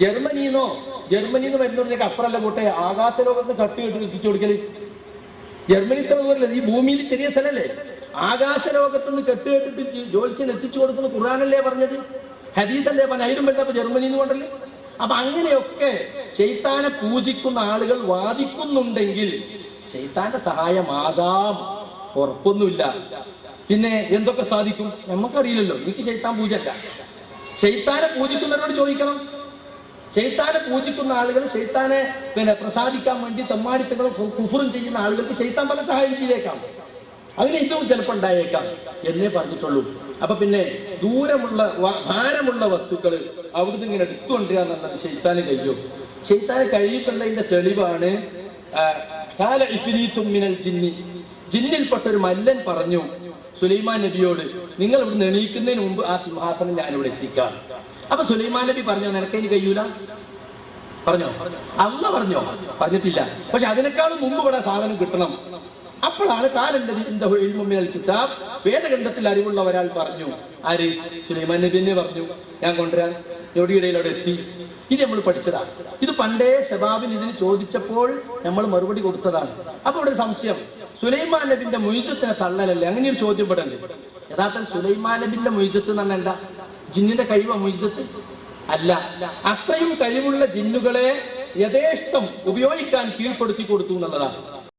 ജർമ്മനിന്നോ ജർമ്മനിന്ന് വരുന്നവർക്ക് അപ്പുറല്ല കൂട്ടെ ആകാശ ലോകത്ത് കട്ട് കെട്ടി എത്തിച്ചു കൊടുക്കൽ. ഇത്ര ദൂരല്ല ഈ ഭൂമിയിൽ ചെറിയ സ്ഥലല്ലേ? ആകാശ കെട്ട് കെട്ടിട്ട് ജോലിച്ചിന് എത്തിച്ചു കൊടുക്കുന്ന ഖുറാനല്ലേ പറഞ്ഞത്? ഹദീസല്ലേ പറഞ്ഞ അതിലും വേണ്ട ജർമ്മനി എന്ന് കൊണ്ടല്ലേ? അപ്പൊ അങ്ങനെയൊക്കെ ശൈത്താനെ പൂജിക്കുന്ന ആളുകൾ വാദിക്കുന്നുണ്ടെങ്കിൽ ശൈത്താന്റെ സഹായമാകാം ഉറപ്പൊന്നുമില്ല. പിന്നെ എന്തൊക്കെ സാധിക്കും? നമുക്കറിയില്ലല്ലോ. എനിക്ക് ശൈത്താൻ പൂജല്ല ശൈത്താനെ പൂജിക്കുന്നവരോട് ചോദിക്കണം. ശൈത്താനെ പൂജിക്കുന്ന ആളുകൾ ശൈത്താനെ പിന്നെ പ്രസാദിക്കാൻ വേണ്ടി തെമ്മാടിത്തങ്ങളും കുഫുറും ചെയ്യുന്ന ആളുകൾക്ക് ശൈത്താൻ പല സഹായം ചെയ്തേക്കാം. അതിന് ഇതും ചിലപ്പോൾ ഉണ്ടായേക്കാം എന്നേ പറഞ്ഞിട്ടുള്ളൂ. അപ്പൊ പിന്നെ ദൂരമുള്ള ഭാരമുള്ള വസ്തുക്കൾ അവിടുന്ന് ഇങ്ങനെ എടുത്തുകൊണ്ടിരിക്കുക എന്നാണ് ശൈത്താന് കഴിയും. ശൈത്താന് കഴിയിട്ടുള്ളതിന്റെ തെളിവാണ് കാല ഇഫിരീത്തും മിനൽ ജിന്നി. ജിന്നിൽപ്പെട്ട ഒരു മല്ലൻ പറഞ്ഞു സുലൈമാൻ നബിയോട് നിങ്ങൾ ഇവിടുന്ന് എണീക്കുന്നതിന് മുമ്പ് ആ സിംഹാസനം ഞാനിവിടെ എത്തിക്കാം. അപ്പൊ സുലൈമാൻ നബി പറഞ്ഞോ നിനക്ക് ഇനി കഴിയൂല? പറഞ്ഞോ? അല്ല പറഞ്ഞോ. പറഞ്ഞിട്ടില്ല. പക്ഷെ അതിനേക്കാളും മുമ്പ് ഇവിടെ സാധനം കിട്ടണം. അപ്പോഴാണ് കാലന്റെ കിതാബ് വേദഗ്രന്ഥത്തിൽ അറിവുള്ള ഒരാൾ പറഞ്ഞു. ആര്? സുലൈമാൻ നബി തന്നെ പറഞ്ഞു. ഞാൻ കൊണ്ടുവരാൻ ഞൊടിയിടയിൽ അവിടെ എത്തി? ഇത് നമ്മൾ പഠിച്ചതാ. ഇത് പണ്ടേ ഷബാബിൽ ഇതിന് ചോദിച്ചപ്പോൾ നമ്മൾ മറുപടി കൊടുത്തതാണ്. അപ്പൊ ഇവിടെ സംശയം. സുലൈമാൻ നബിന്റെ മൊയ്തത്തിനെ തള്ളലല്ലേ? അങ്ങനെ ഒരു ചോദ്യം യഥാർത്ഥം സുലൈമാൻ നബിന്റെ മൊയ്തത്ത് എന്ന് എന്താ? ജിന്നിന്റെ കഴിവ് മൊയ്തത്ത് അല്ല. അത്രയും കഴിവുള്ള ജിന്നുകളെ യഥേഷ്ടം ഉപയോഗിക്കാൻ കീഴ്പ്പെടുത്തി കൊടുത്തു എന്നുള്ളതാണ്.